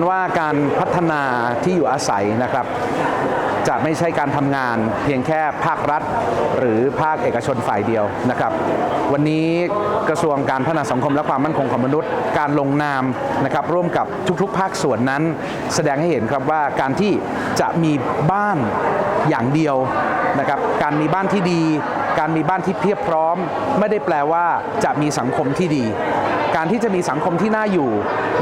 นว่าการพัฒนาที่อยู่อาศัยนะครับจะไม่ใช่การทำงานเพียงแค่ภาครัฐ หรือภาคเอกชนฝ่ายเดียวนะครับ วันนี้กระทรวงการพัฒนาสังคมและความมั่นคงของมนุษย์ การลงนามนะครับร่วมกับทุกๆ ภาคส่วนนั้น แสดงให้เห็นครับว่าการที่จะมีบ้านอย่างเดียวนะครับการมีบ้านที่ดี การมีบ้านที่เพียบพร้อม ไม่ได้แปลว่าจะมีสังคมที่ดี การที่จะมีสังคมที่น่าอยู่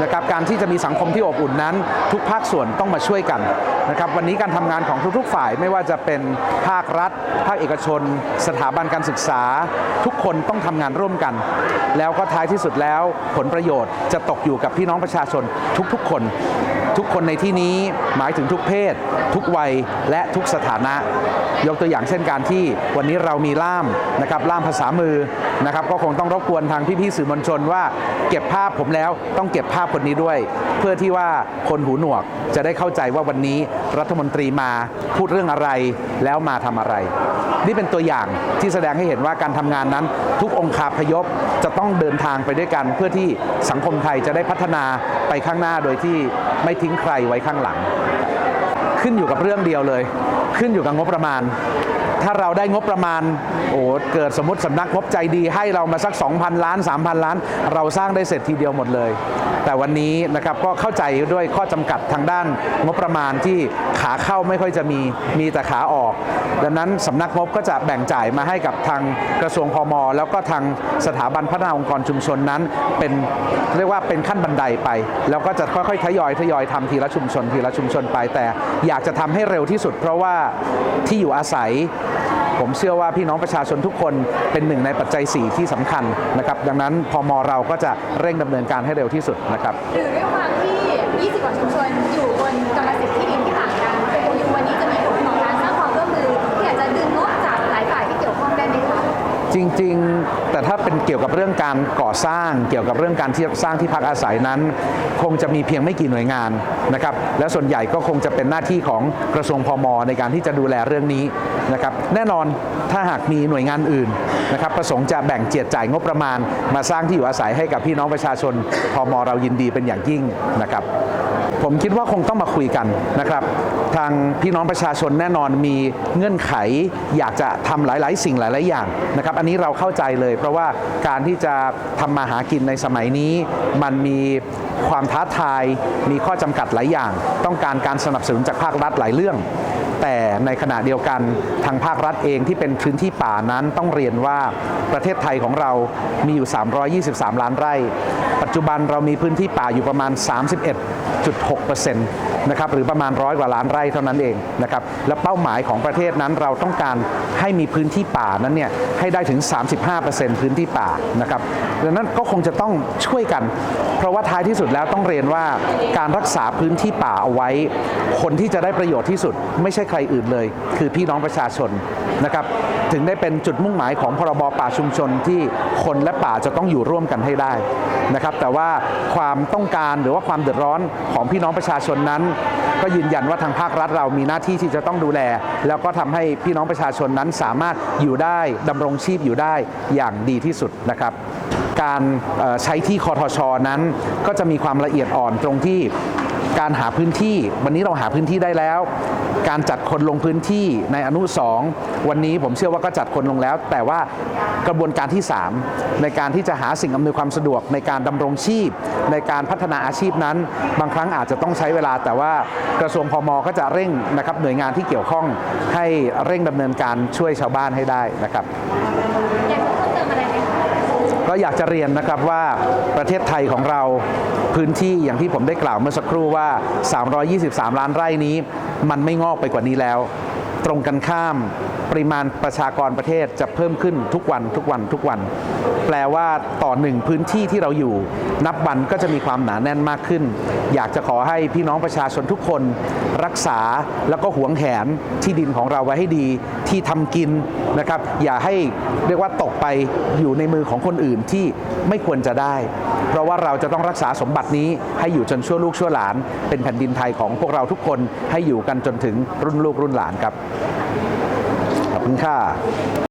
นะครับการที่จะมีสังคมที่อบอุ่นนั้น ทุกภาคส่วนต้องมาช่วยกันนะครับวันนี้การทำงานของทุกๆฝ่ายไม่ว่าจะเป็นภาครัฐ ภาคเอกชน สถาบันการศึกษา ทุกคนต้องทำงานร่วมกัน แล้วก็ท้ายที่สุดแล้วผลประโยชน์จะตกอยู่กับพี่น้องประชาชนทุกๆ คน ทุกคนในที่นี้หมายถึงทุกเพศ ทุกวัยและทุกสถานะ ยกตัวอย่างเช่นการที่วันนี้เรามีล่ามนะครับล่ามภาษามือนะครับก็คงต้องรบกวนทางพี่ๆสื่อมวลชนว่า เก็บภาพผมแล้วต้องเก็บภาพคนนี้ด้วย เพื่อที่ว่าคนหูหนวกจะได้เข้าใจว่าวันนี้รัฐมนตรีมาพูดเรื่องอะไรแล้วมาทำอะไร นี่เป็นตัวอย่างที่แสดงให้เห็นว่าการทำงานนั้น ทุกองค์คาพยพจะต้องเดินทางไปด้วยกัน เพื่อที่สังคมไทยจะได้พัฒนาไปข้างหน้าโดยที่ไม่ทิ้งใครไว้ข้างหลัง ขึ้นอยู่กับเรื่องเดียวเลย ขึ้นอยู่กับงบประมาณ ถ้าเราได้งบประมาณโอ้เกิดสมมติสำนักงบใจดีให้เรามาสัก 2,000 ล้าน 3,000 ล้าน เราสร้างได้เสร็จทีเดียวหมดเลย แต่วันนี้นะครับก็เข้าใจด้วยข้อจำกัดทางด้านงบประมาณที่ขาเข้าไม่ค่อยจะมีมีแต่ขาออก ดังนั้นสำนักงบก็จะแบ่งจ่ายมาให้กับทางกระทรวงพมแล้วก็ทางสถาบันพัฒนาองค์กรชุมชนนั้น เป็นเรียกว่าเป็นขั้นบันไดไป แล้วก็จะค่อยๆทยอยทยอยทำทีละชุมชน ทีละชุมชนไปแต่อยากจะทำให้เร็วที่สุด เพราะว่าที่อยู่อาศัย ผมเชื่อว่าพี่น้องประชาชนทุกคนเป็นหนึ่งในปัจจัย 4 ที่สำคัญนะครับ ดังนั้นพมเราก็จะเร่งดำเนินการให้เร็วที่สุดนะครับ หรือด้วยความที่ 20 กว่าชุมชนอยู่บนกรรมสิทธิ์ที่ดินที่ต่างกันคือวันนี้จะมีผลของการสร้างความร่วมมือที่อาจจะดึงงบจากหลายฝ่ายที่เกี่ยวข้องได้ไหมคะ จริง ๆแต่ถ้าเป็นเกี่ยวกับเรื่องการก่อสร้าง เกี่ยวกับเรื่องการที่สร้างที่พักอาศัยนั้น คงจะมีเพียงไม่กี่หน่วยงานนะครับและส่วนใหญ่ก็คงจะเป็นหน้าที่ของกระทรวงพมในการที่จะดูแลเรื่องนี้นะครับแน่นอนถ้าหากมีหน่วยงานอื่นนะครับประสงค์จะแบ่งเจียดจ่ายงบประมาณ มาสร้างที่อยู่อาศัยให้กับพี่น้องประชาชนพมเรายินดีเป็นอย่างยิ่งนะครับผมคิดว่าคงต้องมาคุยกันนะครับ ทางพี่น้องประชาชนแน่นอนมีเงื่อนไข อยากจะทำหลาย ๆ สิ่งหลาย ๆ อย่างนะครับ อันนี้เราเข้าใจเลยเพราะว่าการที่จะทำมาหากินในสมัยนี้ มันมีความท้าทายมีข้อจำกัดหลายอย่าง ต้องการการสนับสนุนจากภาครัฐหลายเรื่อง แต่ในขณะเดียวกันทางภาครัฐเองที่เป็นพื้นที่ป่านั้นต้องเรียนว่าประเทศไทยของเรามีอยู่ 323 ล้านไร่ ปัจจุบันเรามีพื้นที่ป่าอยู่ประมาณ 31.6% นะครับหรือประมาณร้อยกว่าล้านไร่เท่านั้นเองนะครับและเป้าหมายของประเทศนั้นเราต้องการให้มีพื้นที่ป่านั้นเนี่ยให้ได้ถึง 35%พื้นที่ป่านะครับดังนั้นก็คงจะต้องช่วยกัน เพราะว่าท้ายที่สุดแล้วต้องเรียนว่าการรักษาพื้นที่ป่าเอาไว้ คนที่จะได้ประโยชน์ที่สุด ไม่ใช่ใครอื่นเลย คือพี่น้องประชาชนนะครับถึงได้เป็นจุดมุ่งหมายของพรบป่าชุมชนที่คนและป่าจะต้องอยู่ร่วมกันให้ได้นะครับแต่ว่าความต้องการหรือว่าความเดือดร้อนของพี่น้องประชาชนนั้นก็ยืนยันว่าทางภาครัฐเรามีหน้าที่ที่จะต้องดูแล แล้วก็ทำให้พี่น้องประชาชนนั้นสามารถอยู่ได้ดำรงชีพอยู่ได้อย่างดีที่สุดนะครับการใช้ที่คอทชนั้นก็จะมีความละเอียดอ่อนตรงที่ การหาพื้นที่ วันนี้เราหาพื้นที่ได้แล้ว การจัดคนลงพื้นที่ในอนุสองวันนี้ผมเชื่อว่าก็จัดคนลงแล้ว แต่ว่ากระบวนการที่ 3 ในการที่จะหาสิ่งอำนวยความสะดวกในการดำรงชีพ ในการพัฒนาอาชีพนั้น บางครั้งอาจจะต้องใช้เวลา แต่ว่ากระทรวงพมก็จะเร่งนะครับหน่วยงานที่เกี่ยวข้องให้เร่งดำเนินการช่วยชาวบ้านให้ได้นะครับ ก็อยากจะเรียนนะครับว่าประเทศไทยของเราพื้นที่อย่างที่ผมได้กล่าวเมื่อสักครู่ว่า 323 ล้านไร่นี้ มันไม่งอกไปกว่านี้แล้ว ตรงกันข้าม ปริมาณประชากรประเทศจะเพิ่มขึ้นทุกวันทุกวันทุกวัน แปลว่าต่อหนึ่งพื้นที่ที่เราอยู่ นับวันก็จะมีความหนาแน่นมากขึ้น อยากจะขอให้พี่น้องประชาชนทุกคน รักษาแล้วก็หวงแหนที่ดินของเราไว้ให้ดี ที่ทำกินนะครับ อย่าให้เรียกว่าตกไปอยู่ในมือของคนอื่นที่ไม่ควรจะได้ เพราะว่าเราจะต้องรักษาสมบัตินี้ให้อยู่จนชั่วลูกชั่วหลาน เป็นแผ่นดินไทยของพวกเราทุกคนให้อยู่กันจนถึงรุ่นลูกรุ่นหลานครับขอบ คุณค่า